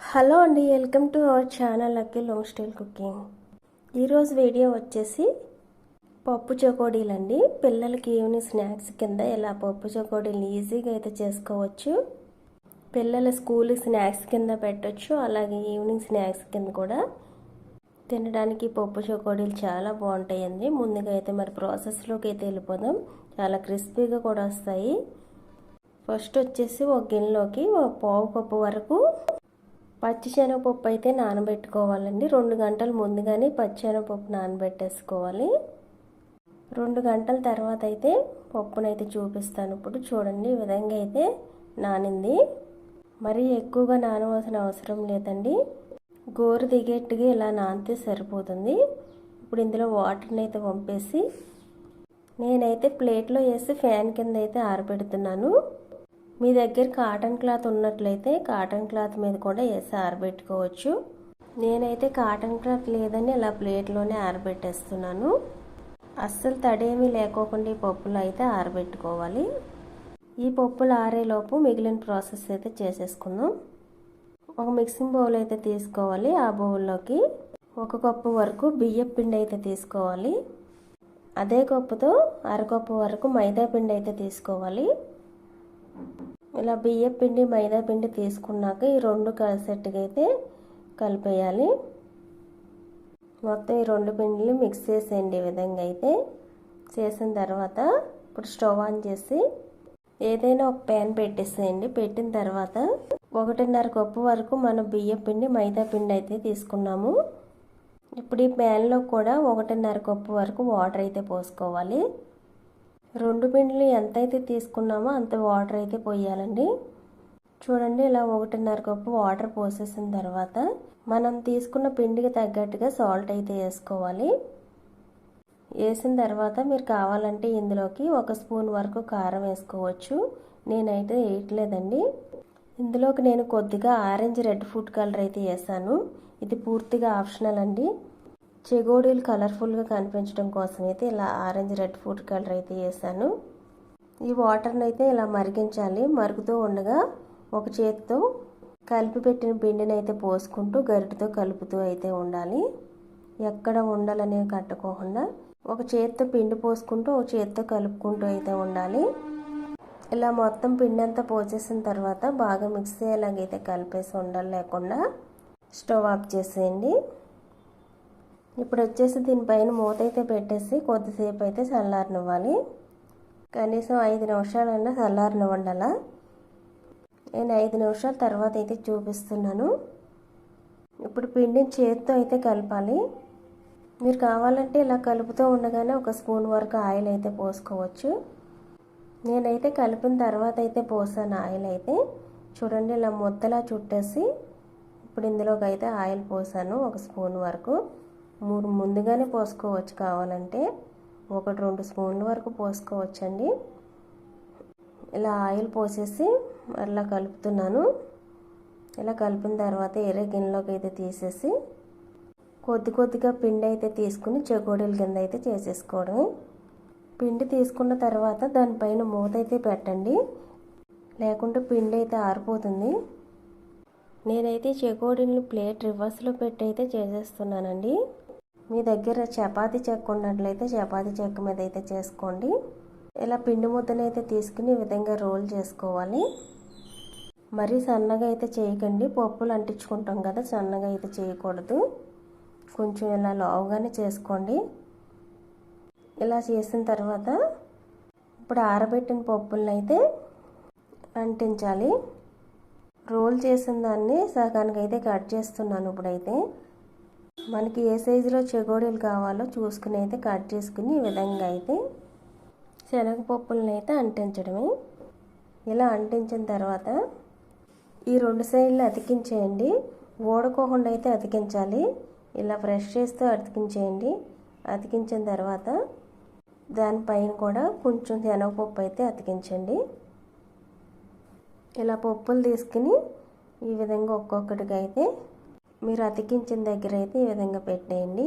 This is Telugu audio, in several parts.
హలో అండి welcome to our channel lucky long style cooking. ఈరోజు వీడియో వచ్చేసి పప్పు చకోడీలండి. పిల్లలకి ఈవినింగ్ స్నాక్స్ కింద ఇలా పప్పు చకోడీలు ఈజీగా అయితే చేసుకోవచ్చు. పిల్లల స్కూల్ స్నాక్స్ కింద పెట్టొచ్చు అలాగే ఈవినింగ్ స్నాక్స్ కింద కూడా. తినడానికి పప్పు చకోడీలు చాలా బాగుంటాయండి. ముందుగా అయితే మరి ప్రాసెస్లోకి అయితే వెళ్ళిపోదాం. చాలా క్రిస్పీగా కూడా వస్తాయి. ఫస్ట్ వచ్చేసి ఒక గిన్నెలోకి ఒక పావు కప్పు వరకు పచ్చిశనగపప్పు అయితే నానబెట్టుకోవాలండి. రెండు గంటలు ముందుగానే పచ్చిశనగపప్పు నానబెట్టేసుకోవాలి. రెండు గంటల తర్వాత అయితే పప్పునైతే చూపిస్తాను. ఇప్పుడు చూడండి ఈ విధంగా అయితే నానింది. మరీ ఎక్కువగా నానవలసిన అవసరం లేదండి. గోరు దిగేట్టుగా ఇలా నానితే సరిపోతుంది. ఇప్పుడు ఇందులో వాటర్ని అయితే పంపేసి నేనైతే ప్లేట్లో వేసి ఫ్యాన్ కింద అయితే ఆరబెడుతున్నాను. మీ దగ్గర కాటన్ క్లాత్ ఉన్నట్లయితే కాటన్ క్లాత్ మీద కూడా వేసి ఆరబెట్టుకోవచ్చు. నేనైతే కాటన్ క్లాత్ లేదని ఇలా ప్లేట్లోనే ఆరబెట్టేస్తున్నాను. అస్సలు తడేమీ లేకోకుండా ఈ పప్పులు అయితే ఆరబెట్టుకోవాలి. ఈ పప్పులు ఆరేలోపు మిగిలిన ప్రాసెస్ అయితే చేసేసుకుందాం. ఒక మిక్సింగ్ బౌల్ అయితే తీసుకోవాలి. ఆ బౌల్లోకి ఒక కప్పు వరకు బియ్యం పిండి అయితే తీసుకోవాలి. అదే కప్పుతో అరకప్పు వరకు మైదా పిండి అయితే తీసుకోవాలి. ఇలా బియ్య పిండి మైదా పిండి తీసుకున్నాక ఈ రెండు కలిసేట్టుగా అయితే కలిపేయాలి. మొత్తం ఈ రెండు పిండిలు మిక్స్ చేసేయండి ఈ విధంగా అయితే. చేసిన తర్వాత ఇప్పుడు స్టవ్ ఆన్ చేసి ఏదైనా ఒక ప్యాన్ పెట్టేసేయండి. పెట్టిన తర్వాత ఒకటిన్నర కప్పు వరకు మనం బియ్యం పిండి మైదా పిండి అయితే తీసుకున్నాము. ఇప్పుడు ఈ ప్యాన్లో కూడా ఒకటిన్నర కప్పు వరకు వాటర్ అయితే పోసుకోవాలి. రెండు పిండిలు ఎంతైతే తీసుకున్నామో అంత వాటర్ అయితే పోయాలండి. చూడండి ఇలా ఒకటిన్నర కప్పు వాటర్ పోసేసిన తర్వాత మనం తీసుకున్న పిండికి తగ్గట్టుగా సాల్ట్ అయితే వేసుకోవాలి. వేసిన తర్వాత మీరు కావాలంటే ఇందులోకి ఒక స్పూన్ వరకు కారం వేసుకోవచ్చు. నేనైతే వేయట్లేదండి. ఇందులోకి నేను కొద్దిగా ఆరెంజ్ రెడ్ ఫుడ్ కలర్ అయితే వేసాను. ఇది పూర్తిగా ఆప్షనల్ అండి. చెగోడీలు కలర్ఫుల్గా కనిపించడం కోసం అయితే ఇలా ఆరెంజ్ రెడ్ ఫుడ్ కలర్ అయితే వేసాను ఈ వాటర్ని అయితే ఇలా మరిగించాలి. మరుగుతూ ఉండగా ఒక చేతితో కలిపి పెట్టిన పిండిని అయితే పోసుకుంటూ గరిటతో కలుపుతూ అయితే ఉండాలి. ఎక్కడ ఉండాలనేవి కట్టుకోకుండా ఒక చేతితో పిండి పోసుకుంటూ ఒక చేతితో కలుపుకుంటూ అయితే ఉండాలి. ఇలా మొత్తం పిండి అంతా పోసేసిన తర్వాత బాగా మిక్స్ అయ్యేలాగైతే కలిపేసి ఉండాలి లేకుండా స్టవ్ ఆఫ్ చేసేయండి. ఇప్పుడు వచ్చేసి దీనిపైన మూత అయితే పెట్టేసి కొద్దిసేపు అయితే చల్లారనివ్వాలి. కనీసం ఐదు నిమిషాలైనా చల్లారనివ్వండి అలా. నేను ఐదు నిమిషాల తర్వాత అయితే చూపిస్తున్నాను. ఇప్పుడు పిండిని చేతితో అయితే కలపాలి. మీరు కావాలంటే ఇలా కలుపుతూ ఉండగానే ఒక స్పూన్ వరకు ఆయిల్ అయితే పోసుకోవచ్చు. నేనైతే కలిపిన తర్వాత అయితే పోసాను ఆయిల్ అయితే. చూడండి ఇలా ముద్దలా చుట్టేసి ఇప్పుడు ఇందులోకి అయితే ఆయిల్ పోసాను ఒక స్పూన్ వరకు. మూడు ముందుగానే పోసుకోవచ్చు కావాలంటే. ఒకటి రెండు స్పూన్ల వరకు పోసుకోవచ్చండి. ఇలా ఆయిల్ పోసేసి మరలా కలుపుతున్నాను. ఇలా కలిపిన తర్వాత ఎర్ర గిన్నెలోకి అయితే తీసేసి కొద్ది కొద్దిగా పిండి అయితే తీసుకుని చెకోడీల కింద అయితే చేసేసుకోవడం పిండి తీసుకున్న తర్వాత దానిపైన మూత అయితే పెట్టండి. లేకుంటే పిండి అయితే ఆరిపోతుంది. నేనైతే చెకోడీని ప్లేట్ రివర్స్లో పెట్టి అయితే చేసేస్తున్నానండి. మీ దగ్గర చపాతీ చెక్క ఉన్నట్లయితే చపాతీ చెక్క మీద అయితే చేసుకోండి. ఇలా పిండి ముద్దనైతే తీసుకుని ఈ విధంగా రోల్ చేసుకోవాలి. మరీ సన్నగా అయితే చేయకండి. పప్పులు అంటించుకుంటాం కదా సన్నగా అయితే చేయకూడదు. కొంచెం ఇలా లావుగానే చేసుకోండి. ఇలా చేసిన తర్వాత ఇప్పుడు ఆరబెట్టిన పప్పులను అయితే అంటించాలి. రోల్ చేసిన దాన్ని సగానికి అయితే కట్ చేస్తున్నాను ఇప్పుడైతే. మనకి ఏ సైజులో చెగోడీలు కావాలో చూసుకుని అయితే కట్ చేసుకుని ఈ విధంగా అయితే శనగపప్పులను అయితే అంటించడమే. ఇలా అంటించిన తర్వాత ఈ రెండు సైడ్లు అతికించేయండి. ఓడకోకుండా అయితే అతికించాలి. ఇలా ఫ్రెష్ చేస్తూ అతికించేయండి. అతికించిన తర్వాత దానిపైన కూడా కొంచెం శనగపప్పు అయితే అతికించండి. ఇలా పప్పులు తీసుకుని ఈ విధంగా ఒక్కొక్కటిగా అయితే మీరు అతికించిన దగ్గర అయితే ఈ విధంగా పెట్టేయండి.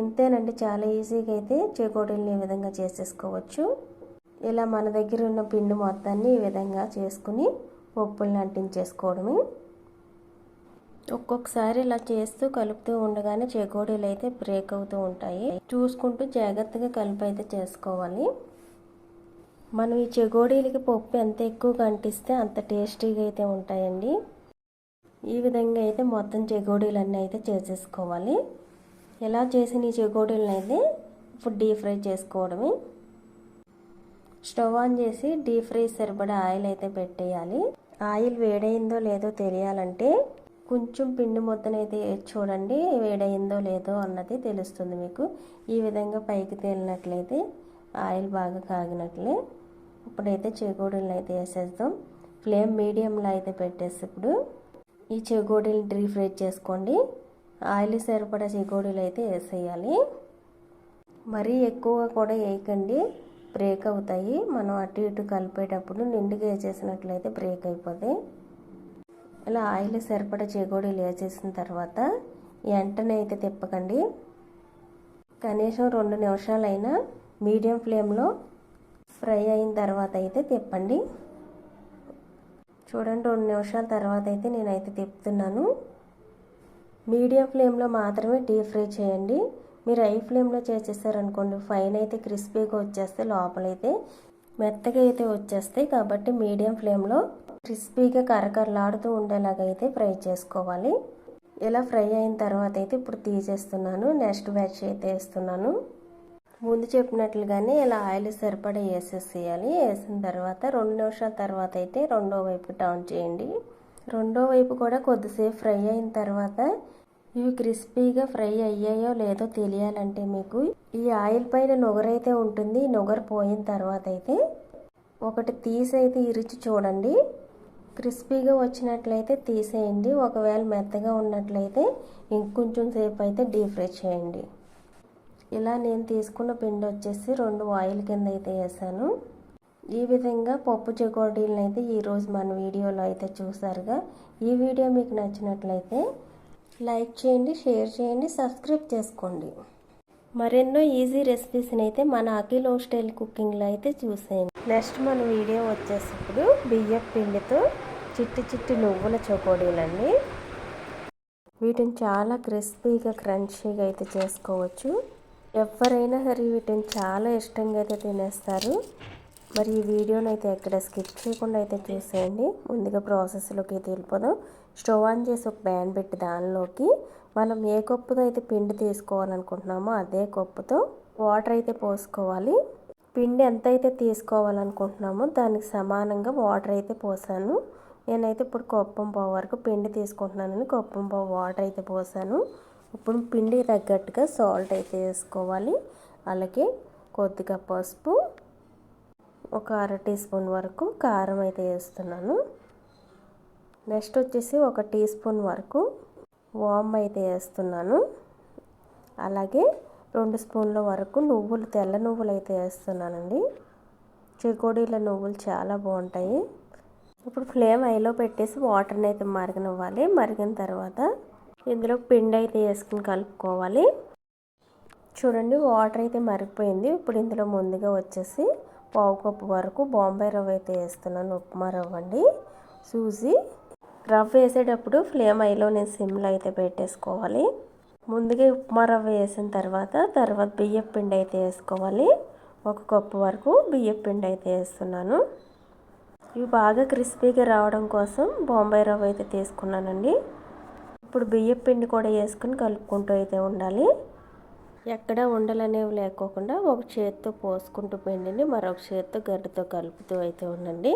ఇంతేనండి చాలా ఈజీగా అయితే చేకోడీలని ఈ విధంగా చేసేసుకోవచ్చు. ఇలా మన దగ్గర ఉన్న పిండి మొత్తాన్ని ఈ విధంగా చేసుకుని పప్పుల్ని అంటించేసుకోవడమే. ఒక్కొక్కసారి ఇలా చేస్తూ కలుపుతూ ఉండగానే చెగోడీలు అయితే బ్రేక్ అవుతూ ఉంటాయి. చూసుకుంటూ జాగ్రత్తగా కలిపి అయితే చేసుకోవాలి. మనం ఈ చెగోడీలకి పప్పు ఎంత ఎక్కువగా అంటిస్తే అంత టేస్టీగా అయితే ఉంటాయండి. ఈ విధంగా అయితే మొత్తం చెగోడీలన్నీ అయితే చేసేసుకోవాలి. ఎలా చేసిన ఈ చెగోడీలను అయితే ఇప్పుడు డీప్ ఫ్రై చేసుకోవడమే. స్టవ్ ఆన్ చేసి డీప్ ఫ్రై సరిపడా ఆయిల్ అయితే పెట్టేయాలి. ఆయిల్ వేడైందో లేదో తెలియాలంటే కొంచెం పిండి ముద్దనైతే చూడండి వేడైందో లేదో అన్నది తెలుస్తుంది మీకు. ఈ విధంగా పైకి తేలినట్లయితే ఆయిల్ బాగా కాగినట్లే. ఇప్పుడైతే చెగోడీలను అయితే వేసేద్దాం. ఫ్లేమ్ మీడియంలో అయితే పెట్టేసి ఇప్పుడు ఈ చెగోడీలు డీప్ ఫ్రై చేసుకోండి. ఆయిల్ సరిపడా చెగోడీలు అయితే వేసేయాలి. మరీ ఎక్కువ కూడా వేయకండి. బ్రేక్ అవుతాయి. మనం అటు ఇటు కలిపేటప్పుడు నిండుగా వేసేసినట్లయితే బ్రేక్ అయిపోతాయి. ఇలా ఆయిల్ సరిపడా చెగోడీలు వేసేసిన తర్వాత వెంటనే అయితే తిప్పకండి. కనీసం రెండు నిమిషాలైనా మీడియం ఫ్లేమ్లో ఫ్రై అయిన తర్వాత అయితే తిప్పండి. చూడండి రెండు నిమిషాల తర్వాత అయితే నేనైతే తిప్పుతున్నాను. మీడియం ఫ్లేమ్లో మాత్రమే డీప్ ఫ్రై చేయండి. మీరు హై ఫ్లేమ్లో చేసేసారనుకోండి పైన అయితే క్రిస్పీగా వచ్చేస్తే లోపలైతే మెత్తగా అయితే వచ్చేస్తాయి. కాబట్టి మీడియం ఫ్లేమ్లో క్రిస్పీగా కరకరలాడుతూ ఉండేలాగా అయితే ఫ్రై చేసుకోవాలి. ఇలా ఫ్రై అయిన తర్వాత అయితే ఇప్పుడు తీసేస్తున్నాను. నెక్స్ట్ బ్యాచ్ అయితే వేస్తున్నాను. ముందు చెప్పినట్లుగానే ఇలా ఆయిల్ సరిపడా వేసేసేయాలి. వేసిన తర్వాత రెండు నిమిషాల తర్వాత అయితే రెండో వైపు టర్న్ చేయండి. రెండో వైపు కూడా కొద్దిసేపు ఫ్రై అయిన తర్వాత ఇవి క్రిస్పీగా ఫ్రై అయ్యాయో లేదో తెలియాలంటే మీకు ఈ ఆయిల్ పైన నుగరైతే ఉంటుంది. నుగరు పోయిన తర్వాత అయితే ఒకటి తీసి అయితే ఇరిచి చూడండి. క్రిస్పీగా వచ్చినట్లయితే తీసేయండి. ఒకవేళ మెత్తగా ఉన్నట్లయితే ఇంకొంచెం సేపు అయితే డీప్ ఫ్రై చేయండి. ఇలా నేను తీసుకున్న పిండి వచ్చేసి రెండు ఆయిల్ కింద అయితే వేసాను. ఈ విధంగా పప్పు చెకోడీలను అయితే ఈరోజు మన వీడియోలో అయితే చూసారుగా. ఈ వీడియో మీకు నచ్చినట్లయితే లైక్ చేయండి షేర్ చేయండి సబ్స్క్రైబ్ చేసుకోండి. మరెన్నో ఈజీ రెసిపీస్ని అయితే మన అఖిల్ స్టైల్ కుకింగ్లో అయితే చూసేయండి. నెక్స్ట్ మన వీడియో వచ్చేసి ఇప్పుడు బియ్యం పిండితో చిట్టి చిట్టి నువ్వుల చకోడీలండి వీటిని చాలా క్రిస్పీగా క్రంచీగా అయితే చేసుకోవచ్చు. ఎవరైనా సరే వీటిని చాలా ఇష్టంగా అయితే తినేస్తారు. మరి ఈ వీడియోని అయితే ఎక్కడ స్కిప్ చేయకుండా అయితే చూసేయండి. ముందుగా ప్రాసెస్లోకి అయితే వెళ్ళిపోదాం. స్టవ్ ఆన్ చేసి ఒక ప్యాన్ పెట్టి దానిలోకి మనం ఏ కప్పుతో అయితే పిండి తీసుకోవాలనుకుంటున్నామో అదే కప్పుతో వాటర్ అయితే పోసుకోవాలి. పిండి ఎంత అయితే తీసుకోవాలనుకుంటున్నామో దానికి సమానంగా వాటర్ అయితే పోసాను. నేనైతే ఇప్పుడు కొప్పం పావు వరకు పిండి తీసుకుంటున్నానని కొప్పం పావు వాటర్ అయితే పోసాను. ఇప్పుడు పిండి తగ్గట్టుగా సాల్ట్ అయితే వేసుకోవాలి. అలాగే కొద్దిగా పసుపు ఒక అర టీ స్పూన్ వరకు కారం అయితే వేస్తున్నాను. నెక్స్ట్ వచ్చేసి ఒక టీ స్పూన్ వరకు వామ్ అయితే వేస్తున్నాను. అలాగే రెండు స్పూన్ల వరకు నువ్వులు తెల్ల నువ్వులు అయితే వేస్తున్నానండి. చికోడీల నువ్వులు చాలా బాగుంటాయి. ఇప్పుడు ఫ్లేమ్ ఐలో పెట్టేసి వాటర్ని అయితే మరగనివ్వాలి. మరిగిన తర్వాత ఇందులో పిండి అయితే వేసుకుని కలుపుకోవాలి. చూడండి వాటర్ అయితే మరిగిపోయింది. ఇప్పుడు ఇందులో ముందుగా వచ్చేసి పావు కప్పు వరకు బాంబే రవ్వ అయితే వేస్తున్నాను. ఉప్మా రవ్వ అండి. సూజీ. రవ్వ వేసేటప్పుడు ఫ్లేమ్ ఐలో నేను సిమ్లో అయితే పెట్టేసుకోవాలి. ముందుగా ఉప్మా రవ్వ వేసిన తర్వాత తర్వాత బియ్యం పిండి అయితే వేసుకోవాలి. ఒక కప్పు వరకు బియ్యం పిండి అయితే వేస్తున్నాను. ఇవి బాగా క్రిస్పీగా రావడం కోసం బాంబే రవ్వ అయితే తీసుకున్నానండి. ఇప్పుడు బియ్యం పిండి కూడా వేసుకుని కలుపుకుంటూ అయితే ఉండాలి. ఎక్కడ ఉండలనేవి లేకోకుండా ఒక చేత్తో పోసుకుంటూ పిండిని మరొక చేత్తో గడ్డతో కలుపుతూ అయితే ఉండండి.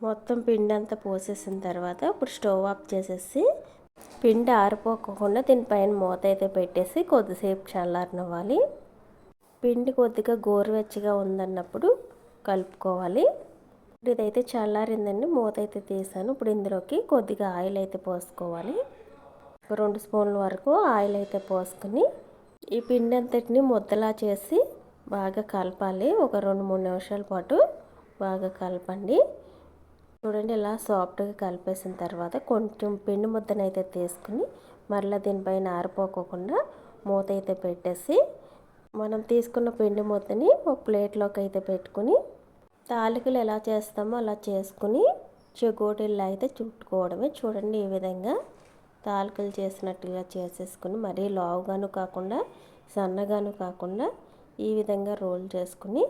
మొత్తం పిండి అంతా పోసేసిన తర్వాత ఇప్పుడు స్టవ్ ఆఫ్ చేసేసి పిండి ఆరిపోకుండా దీనిపైన మూత అయితే పెట్టేసి కొద్దిసేపు చల్లారనివ్వాలి. పిండి కొద్దిగా గోరువెచ్చగా ఉందన్నప్పుడు కలుపుకోవాలి. ఇప్పుడు ఇదైతే చల్లారిందండి మూత అయితే తీసాను. ఇప్పుడు ఇందులోకి కొద్దిగా ఆయిల్ అయితే పోసుకోవాలి. రెండు స్పూన్ల వరకు ఆయిల్ అయితే పోసుకుని ఈ పిండి అంతటిని ముద్దలా చేసి బాగా కలపాలి. ఒక రెండు మూడు నిమిషాల పాటు బాగా కలపండి. చూడండి ఇలా సాఫ్ట్గా కలిపేసిన తర్వాత కొంచెం పిండి ముద్దనైతే తీసుకుని మరలా దీనిపైన ఆరిపోకోకుండా మూత అయితే పెట్టేసి మనం తీసుకున్న పిండి ముద్దని ఒక ప్లేట్లోకి అయితే పెట్టుకుని తాలికలు ఎలా చేస్తామో అలా చేసుకుని చెగోటీల్లో అయితే చుట్టుకోవడమే. చూడండి ఈ విధంగా తాలికలు చేసినట్టుగా చేసేసుకుని మరీ లావుగాను కాకుండా సన్నగాను కాకుండా ఈ విధంగా రోల్ చేసుకుని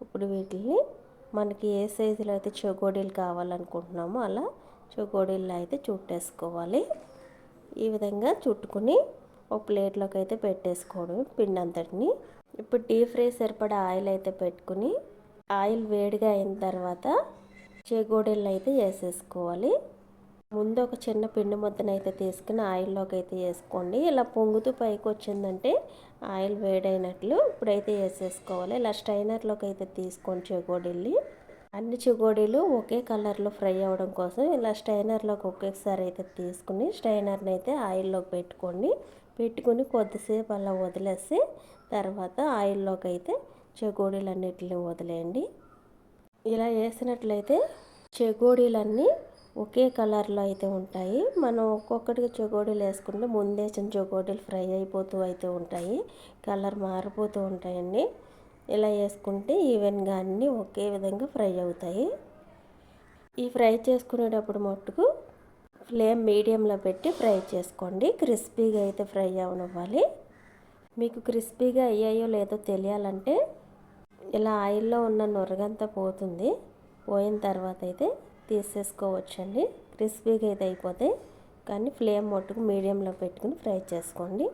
ఇప్పుడు వీటిని మనకి ఏ సైజులో అయితే చెగోడీలు కావాలనుకుంటున్నామో అలా చెగోడీలు అయితే చుట్టేసుకోవాలి. ఈ విధంగా చుట్టుకుని ఒక ప్లేట్లోకి అయితే పెట్టేసుకోవడం పిండి అంతటిని. ఇప్పుడు డీప్ ఫ్రై సరిపడా ఆయిల్ అయితే పెట్టుకుని ఆయిల్ వేడిగా అయిన తర్వాత చెగోడీలు అయితే వేసేసుకోవాలి. ముందు ఒక చిన్న పిండి ముద్దను అయితే తీసుకుని ఆయిల్లోకి అయితే వేసుకోండి. ఇలా పొంగుతూ పైకి వచ్చిందంటే ఆయిల్ వేడైనట్లు ఇప్పుడైతే వేసేసుకోవాలి. ఇలా స్టైనర్లోకి అయితే తీసుకోండి చెగోడీల్ని. అన్ని చెగోడీలు ఒకే కలర్లో ఫ్రై అవ్వడం కోసం ఇలా స్టైనర్లోకి ఒకేసారి అయితే తీసుకుని స్టైనర్ని అయితే ఆయిల్లోకి పెట్టుకోండి. పెట్టుకుని కొద్దిసేపు అలా వదిలేసి తర్వాత ఆయిల్లోకి అయితే చెగోడీలన్నిటిని వదిలేయండి. ఇలా వేసినట్లయితే చెగోడీలన్నీ ఒకే కలర్లో అయితే ఉంటాయి. మనం ఒక్కొక్కటికి చెగోడీలు వేసుకుంటే ముందేసిన చెగోడీలు ఫ్రై అయిపోతూ అయితే ఉంటాయి. కలర్ మారిపోతూ ఉంటాయండి. ఇలా వేసుకుంటే ఈవెన్గా అన్నీ ఒకే విధంగా ఫ్రై అవుతాయి. ఈ ఫ్రై చేసుకునేటప్పుడు మట్టుకు ఫ్లేమ్ మీడియంలో పెట్టి ఫ్రై చేసుకోండి. క్రిస్పీగా అయితే ఫ్రై అవనివ్వాలి. మీకు క్రిస్పీగా అయ్యాయో లేదో తెలియాలంటే ఇలా ఆయిల్లో ఉన్న నొరగంతా పోతుంది. పోయిన తర్వాత అయితే తీసేసుకోవచ్చండి. క్రిస్పీగా అయితే అయిపోతాయి కానీ ఫ్లేమ్ మట్టుకు మీడియంలో పెట్టుకుని ఫ్రై చేసుకోండి.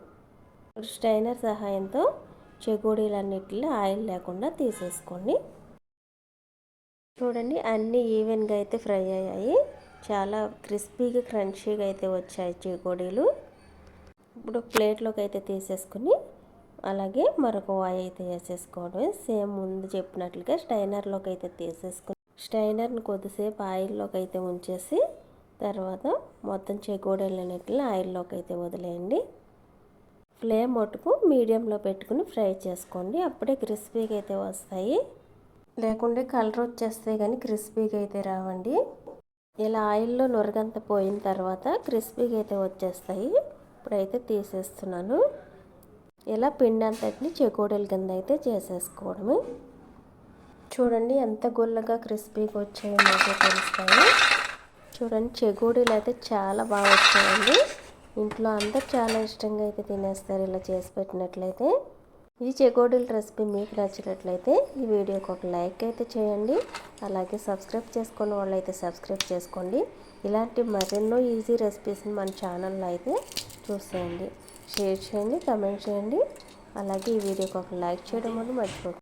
స్టైనర్ సహాయంతో చెగోడీలన్నిటిలో ఆయిల్ లేకుండా తీసేసుకోండి. చూడండి అన్నీ ఈవెన్గా అయితే ఫ్రై అయ్యాయి. చాలా క్రిస్పీగా క్రంచీగా అయితే వచ్చాయి చెగోడీలు. ఇప్పుడు ప్లేట్లోకి అయితే తీసేసుకుని అలాగే మరొక వాయి అయితే వేసేసుకోవడమే. సేమ్ ముందు చెప్పినట్లుగా స్టైనర్లోకి అయితే తీసేసుకుని స్టైనర్ని కొద్దిసేపు ఆయిల్లోకి అయితే ఉంచేసి తర్వాత మొత్తం చెగోడలన్నిటిని ఆయిల్లోకి అయితే వదిలేయండి. ఫ్లేమ్ మట్టుకు మీడియంలో పెట్టుకుని ఫ్రై చేసుకోండి. అప్పుడే క్రిస్పీగా అయితే వస్తాయి. లేకుంటే కలర్ వచ్చేస్తాయి కానీ క్రిస్పీగా అయితే రావండి. ఇలా ఆయిల్లో నొరగంత పోయిన తర్వాత క్రిస్పీగా అయితే వచ్చేస్తాయి. ఇప్పుడైతే తీసేస్తున్నాను. ఇలా పిండి అంతటిని చెకోడీల కింద అయితే చేసేసుకోవడమే. చూడండి ఎంత గుల్లగా క్రిస్పీగా వచ్చాయో మాకు తెలుస్తాయి. చూడండి చెగోడీలు అయితే చాలా బాగా వచ్చాయండి. ఇంట్లో అందరు చాలా ఇష్టంగా అయితే తినేస్తారు ఇలా చేసి పెట్టినట్లయితే. ఈ చెగోడీల రెసిపీ మీకు నచ్చినట్లయితే ఈ వీడియోకి ఒక లైక్ అయితే చేయండి. అలాగే సబ్స్క్రైబ్ చేసుకున్న వాళ్ళైతే సబ్స్క్రైబ్ చేసుకోండి. ఇలాంటి మరెన్నో ఈజీ రెసిపీస్ని మన ఛానల్లో అయితే చూసేయండి. షేర్ చేయండి కమెంట్ చేయండి. అలాగే ఈ వీడియోకి ఒక లైక్ చేయడం వల్ల మర్చిపోకండి